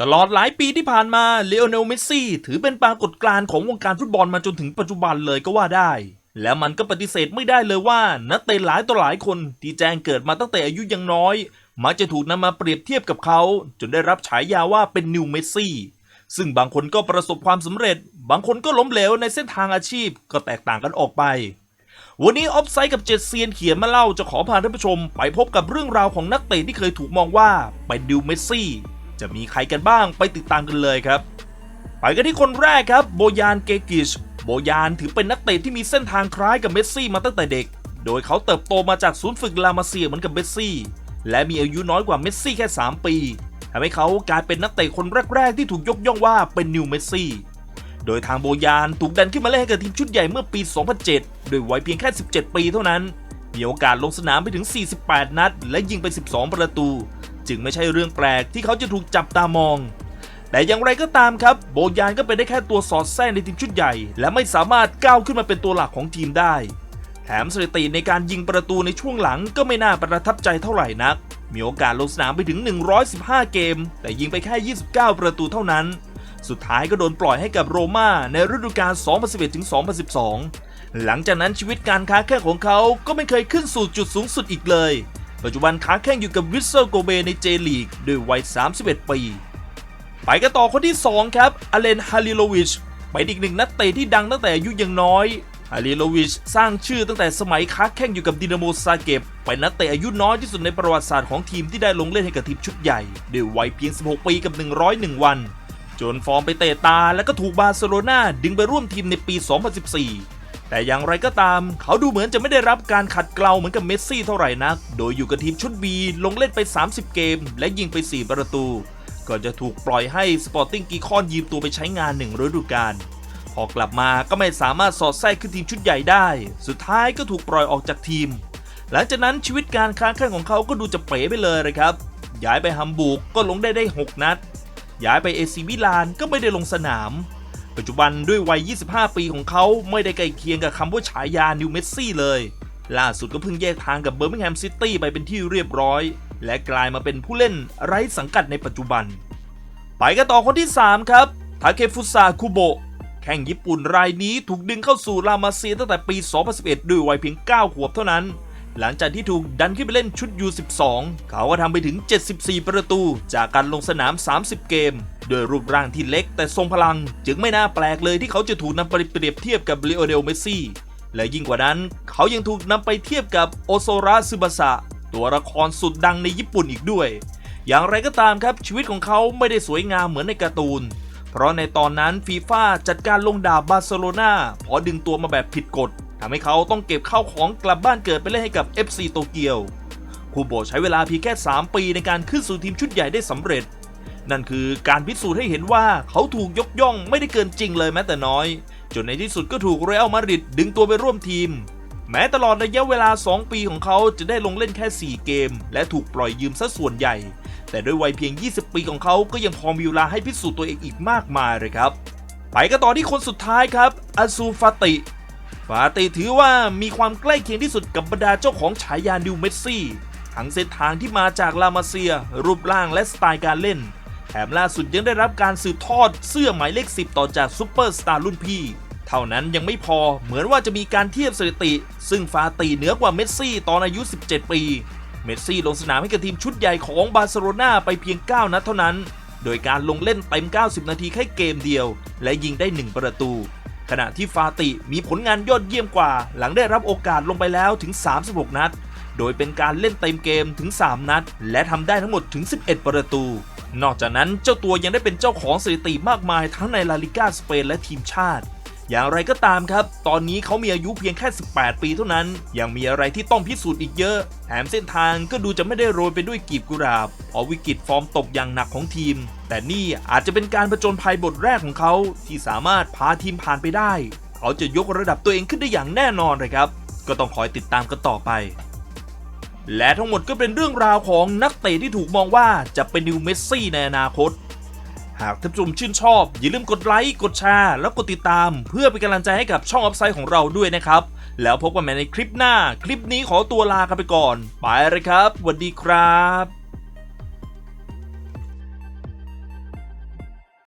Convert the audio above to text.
ตลอดหลายปีที่ผ่านมาเลโอเนลเมสซี่ถือเป็นปรากฏการณ์ของวงการฟุตบอลมาจนถึงปัจจุบันเลยก็ว่าได้ และมันก็ปฏิเสธไม่ได้เลยว่า นักเตะหลายต่อหลายคนที่แจ้งเกิดมาตั้งแต่อายุยังน้อย มักจะถูกนำมาเปรียบเทียบกับเขา จนได้รับฉายาว่าเป็นนิวเมสซี่ซึ่งบางคนก็ประสบความสำเร็จ บางคนก็ล้มเหลวในเส้นทางอาชีพก็แตกต่างกันออกไป วันนี้ออฟไซด์กับเจ็ดเซียนเขียนมาเล่าจะขอพาท่านผู้ชม ไปพบกับเรื่องราวของนักเตะที่เคยถูกมองว่าเป็นนิวเมสซี่ จะมีใครกันบ้างไปติดตามกันเลยครับ ไปกันที่คนแรกครับโบยานเกกิช โบยานถือเป็นนักเตะที่มีเส้นทางคล้ายกับเมสซี่มาตั้งแต่เด็ก โดยเขาเติบโตมาจากศูนย์ฝึกลามาเซียเหมือนกับเมสซี่ และมีอายุน้อยกว่าเมสซี่แค่ 3 ปีทำให้เขากลายเป็นนักเตะคนแรก ๆ ที่ถูกยกย่องว่าเป็นนิวเมสซี่ โดยทางโบยานถูกดันขึ้นมาเล่นให้กับทีมชุดใหญ่เมื่อปี 2007 โดยวัยเพียงแค่ 17 ปีเท่านั้น มีโอกาสลงสนามไปถึง 48 นัด และยิงไป 12 ประตู จึงไม่ใช่เรื่องแปลกที่เขาจะถูกจับตามอง แต่อย่างไรก็ตามครับ โบยานก็เป็นได้แค่ตัวสอดแทรกในทีมชุดใหญ่ และไม่สามารถก้าวขึ้นมาเป็นตัวหลักของทีมได้ แถมสถิติในการยิงประตูในช่วงหลังก็ไม่น่าประทับใจเท่าไหร่นัก มีโอกาสลงสนามไปถึง 115 เกม แต่ยิงไปแค่ 29 ประตูเท่านั้น สุดท้ายก็โดนปล่อยให้กับโรม่าในฤดูกาล 2011-2012 หลังจากนั้นชีวิตการค้าแข้งของเขาก็ไม่เคยขึ้นสู่จุดสูงสุดอีกเลย ปัจจุบันค้าแข้งอยู่กับวิสเซอร์โกเบในเจลีกด้วยวัย 31 ปี ไปกันต่อคนที่ 2 ครับอเลนฮาลิโลวิชเป็นอีกหนึ่งนักเตะที่ดังตั้งแต่อายุยังน้อยฮาลิโลวิชสร้างชื่อตั้งแต่สมัยค้าแข่งอยู่กับดินาโมซาเก็บเป็นนักเตะอายุน้อยที่สุดในประวัติศาสตร์ของทีมที่ได้ลงเล่นให้กับทีมชุดใหญ่ด้วยวัยเพียง 16 ปีกับ 101 วัน จนฟอร์มไปเตะตาแล้วก็ถูกบาร์เซโลนาดึงไปร่วมทีมในปี 2014 แต่อย่างไรก็ตาม เขาดูเหมือนจะไม่ได้รับการขัดเกลาเหมือนกับเมสซี่เท่าไหร่นัก โดยอยู่กับทีมชุดบีลงเล่นไป 30 เกม และยิงไป 4 ประตูก่อนจะถูกปล่อยให้สปอร์ติ้งกีคอนยืมตัวไปใช้งานหนึ่งฤดูกาลพอกลับมาก็ไม่สามารถสอดแทรกขึ้นทีมชุดใหญ่ได้ สุดท้ายก็ถูกปล่อยออกจากทีม หลังจากนั้นชีวิตการค้าแข่งของเขาก็ดูจะเป๋ไปเลยนะครับ ย้ายไปฮัมบูร์กก็ลงได้ได้ 6 นัด ย้ายไปเอซิมิลานก็ไม่ได้ลงสนาม ปัจจุบันด้วยวัย 25 ปีของเขาไม่ได้ใกล้เคียงกับคำว่าฉายานิวเมสซี่เลย ล่าสุดก็เพิ่งแยกทางกับเบอร์มิงแฮมซิตี้ไปเป็นที่เรียบร้อย และกลายมาเป็นผู้เล่นไร้สังกัดในปัจจุบัน ไปกันต่อคนที่ 3 ครับทาเคฟุซาคุโบะแข่งญี่ปุ่นรายนี้ถูกดึงเข้าสู่รามาเซียตั้งแต่ปี 2011 ด้วยวัยเพียง 9 ขวบเท่านั้น หลังจากที่ถูกดันขึ้นไปเล่นชุด U12 เขาก็ทำไปถึง 74 ประตูจากการลงสนาม 30 เกมโดยรูปร่างที่เล็กแต่ทรงพลัง จึงไม่น่าแปลกเลยที่เขาจะถูกนำไปเปรียบเทียบกับลีโอเนลเมสซี่ และยิ่งกว่านั้น เขายังถูกนำไปเทียบกับโอโซระซึบาสะตัวละครสุดดังในญี่ปุ่นอีกด้วย อย่างไรก็ตามครับชีวิตของเขาไม่ได้สวยงามเหมือนในการ์ตูน เพราะในตอนนั้นฟีฟ่าจัดการลงดาบบาร์เซโลนาพอดึงตัวมาแบบผิดกฎ ทำให้เขาต้องเก็บข้าวของกลับบ้านเกิดไปเล่นให้กับ FC โตเกียวคูโบใช้เวลาเพียงแค่ 3 ปีในการขึ้นสู่ทีมชุดใหญ่ได้สำเร็จ นั่นคือการพิสูจน์ให้เห็นว่าเขาถูกยกย่องไม่ได้เกินจริงเลยแม้แต่น้อย จนในที่สุดก็ถูกเรอัลมาดริดดึงตัวไปร่วมทีม แม้ตลอดระยะเวลา 2 ปีของเขาจะได้ลงเล่นแค่ 4 เกม และถูกปล่อยยืมซะส่วนใหญ่ แต่ด้วยวัยเพียง 20 ปีของเขาก็ยังพอมีเวลาให้พิสูจน์ตัวเองอีกมากมายเลยครับไปกันต่อที่คนสุดท้ายครับอาซูฟาติ ฟาติถือว่ามีความใกล้เคียงที่สุดกับบรรดาเจ้าของฉายานิวเมสซี่ ทั้งเส้นทางที่มาจากลามาเซีย รูปร่างและสไตล์การเล่น แถมล่าสุดยังได้รับการสืบทอดเสื้อหมายเลข 10 ต่อจากซูเปอร์สตาร์รุ่นพี่ เท่านั้นยังไม่พอเหมือนว่าจะมีการเทียบสถิติ ซึ่งฟาติเหนือกว่าเมสซี่ตอนอายุ 17 ปี เมสซี่ลงสนามให้กับทีมชุดใหญ่ของบาร์เซโลนาไปเพียง 9 นัดเท่านั้น โดยการลงเล่นเต็ม 90 นาทีแค่เกมเดียว และยิงได้ 1 ประตู ขณะที่ฟาติมีผลงานยอดเยี่ยมกว่า หลังได้รับโอกาสลงไปแล้วถึง 36 นัด โดยเป็นการเล่นเต็มเกมถึง 3 นัด และทำได้ทั้งหมดถึง 11 ประตู นอกจากนั้นเจ้าตัวยังได้เป็นเจ้าของสถิติมากมายทั้งในลาลิก้าสเปนและทีมชาติ อย่างไรก็ตามครับ ตอนนี้เขามีอายุเพียงแค่ 18 ปีเท่านั้น ยังมีอะไรที่ต้องพิสูจน์อีกเยอะ แถมเส้นทางก็ดูจะไม่ได้โรยไปด้วยกีบกุหลาบเพราะวิกฤตฟอร์มตกอย่างหนักของทีม แต่นี่อาจจะเป็นการผจญภัยบทแรกของเขาที่สามารถพาทีมผ่านไปได้ เขาจะยกระดับตัวเองขึ้นได้อย่างแน่นอนเลยครับ ก็ต้องคอยติดตามกันต่อไป และทั้งหมดก็เป็นเรื่องราวของนักเตะที่ถูกมองว่าจะเป็นนิวเมสซี่ในอนาคต หากท่านผู้ชมชื่นชอบ อย่าลืมกดไลค์กดแชร์แล้วกดติดตาม เพื่อเป็นกำลังใจให้กับช่องอัพไซด์ของเราด้วยนะครับ แล้วพบกันใหม่ในคลิปหน้า คลิปนี้ขอตัวลากันไปก่อน ไปเลยครับสวัสดีครับ